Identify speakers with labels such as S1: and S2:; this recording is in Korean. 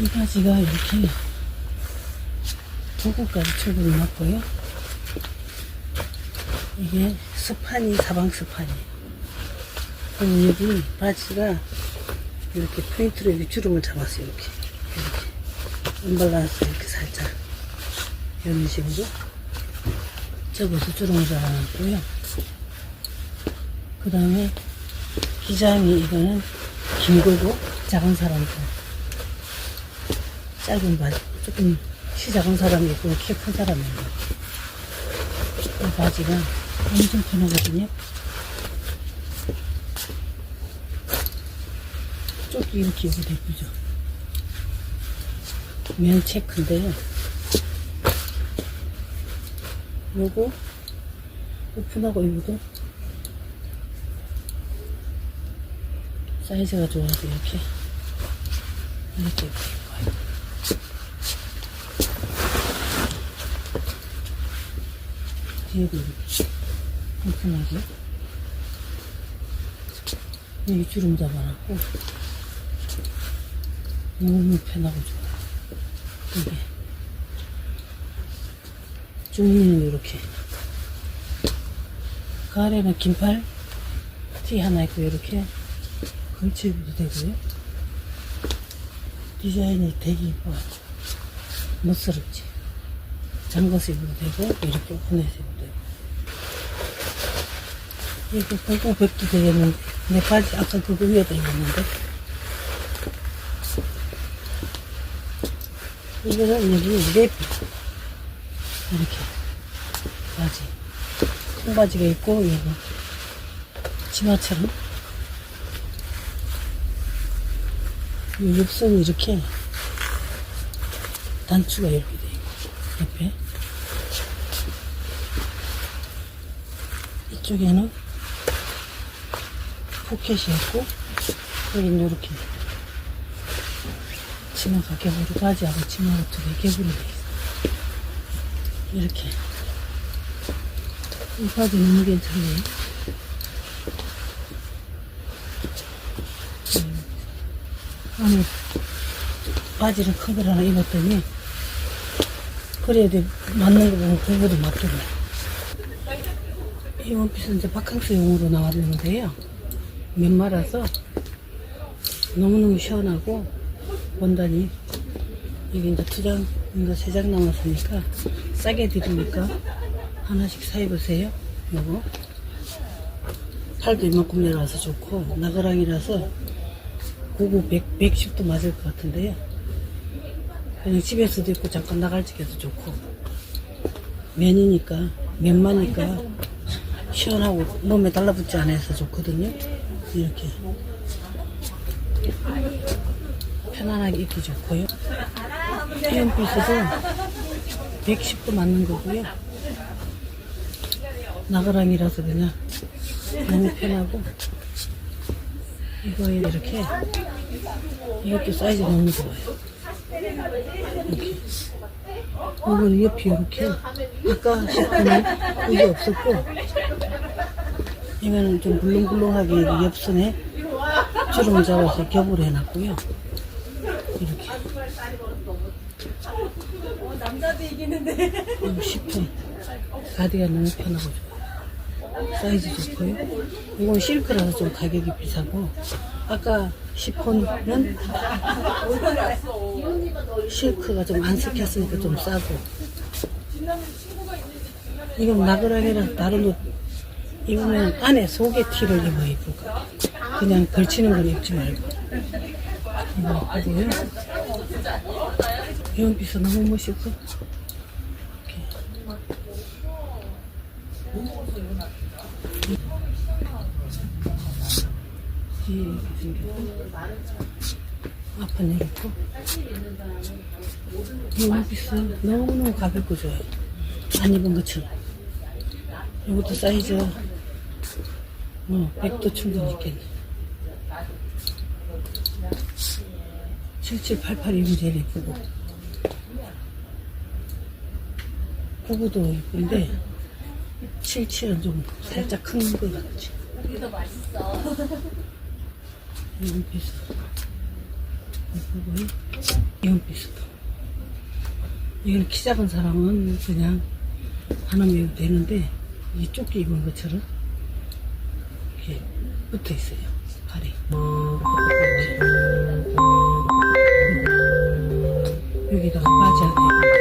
S1: 이 바지가 이렇게 도구까지 초급이 맞고요. 이게 스판이 사방 스판이에요. 여기 바지가 이렇게 포인트로 이렇게 주름을 잡았어요. 이렇게 이렇게 언밸런스 이렇게 살짝 이런 식으로 접어서 주름을 잡아놨고요. 그 다음에 기장이 이거는 긴 거고 작은 사람들 짧은 바지 조금 키 작은 사람이 있고 키 큰 사람이 있고 이 바지가 엄청 편하거든요. 쪽이 이렇게 입어도 예쁘죠. 면 체크인데요 요거 오픈하고 입어도 사이즈가 좋아서 이렇게 이렇게 입어요. 뒤에도 이렇게 오픈하게 여기 주름 잡아놨고 너무 편하고 좋아요. 이게 중리는 이렇게 가래는 긴팔 티 하나 있고 이렇게 걸쳐 입어도 되고요. 디자인이 되게 이뻐요. 멋스럽지. 잠궈서 입어도 되고, 이렇게 오픈해서 입어도 되고. 이거 공공백도 되겠는데, 내 바지 아까 그거 위에다 입었는데. 이거는 여기 랩. 이렇게. 바지. 큰 바지가 있고, 이거. 치마처럼. 이 옆선이 이렇게 단추가 이렇게 돼 있고 옆에 이쪽에는 포켓이 있고 여기는 이렇게 치마가 개불이 바지하고 치마가 두개 있어 이렇게. 이 바지 너무 괜찮네요 안에 바지를 큰걸 하나 입었더니 그래야 돼. 맞는 거 보면 그거도 맞더라 이 원피스는 이제 바캉스용으로 나왔는데요. 맨말아서 너무너무 시원하고 원단이 이게 이제 두장 이거 세장 남았으니까 싸게 드리니까 하나씩 사 입으세요. 요거 팔도 이만큼 내려와서 좋고 나그랑이라서 고구 100, 110도 맞을 것 같은데요. 그냥 집에서도 있고 잠깐 나갈 적에도 좋고. 면이니까 면마니까 시원하고 몸에 달라붙지 않아서 좋거든요. 이렇게 편안하게 입기 좋고요. 피연피스도 110도 맞는 거고요. 나그랑이라서 그냥 너무 편하고 이거에 이렇게 이것도 사이즈 너무 좋아요. 이렇게 이거는 옆이 이렇게 아까 시프는 이게 없었고 이거는 좀 물렁물렁하게 이 옆선에 주름을 잡아서 겹을 해놨고요. 이렇게
S2: 남자도 이기는데.
S1: 이거 시프 가디가 너무 편하고 좋아요. 사이즈 좋고요. 이건 실크라서 좀 가격이 비싸고 아까 시폰은 실크가 좀 안 섞였으니까 좀 싸고 이건 나그랑이라 다른 옷 입으면 안에 속에 티를 입어 입을 거 그냥 걸치는 건 입지 말고. 이 원피스 너무 멋있고. 뒤에 이렇게 생겼고 이렇고 이 원피스 너무너무 가볍고 좋아요. 안 입은 것처럼. 이것도 사이즈 어, 100도 충분히 있겠네 7788 입으면 제일 예쁘고 99도 예쁜데 77은 좀 살짝 큰 거 같지
S2: 우리 더 맛있어.
S1: 원피스 그리고 이건 비슷해. 이건 키 작은 사람은 그냥 하나 매도 되는데 이 조끼 입은 것처럼 붙어 있어요. 발에. 이렇게. 여기다가 바지 안에.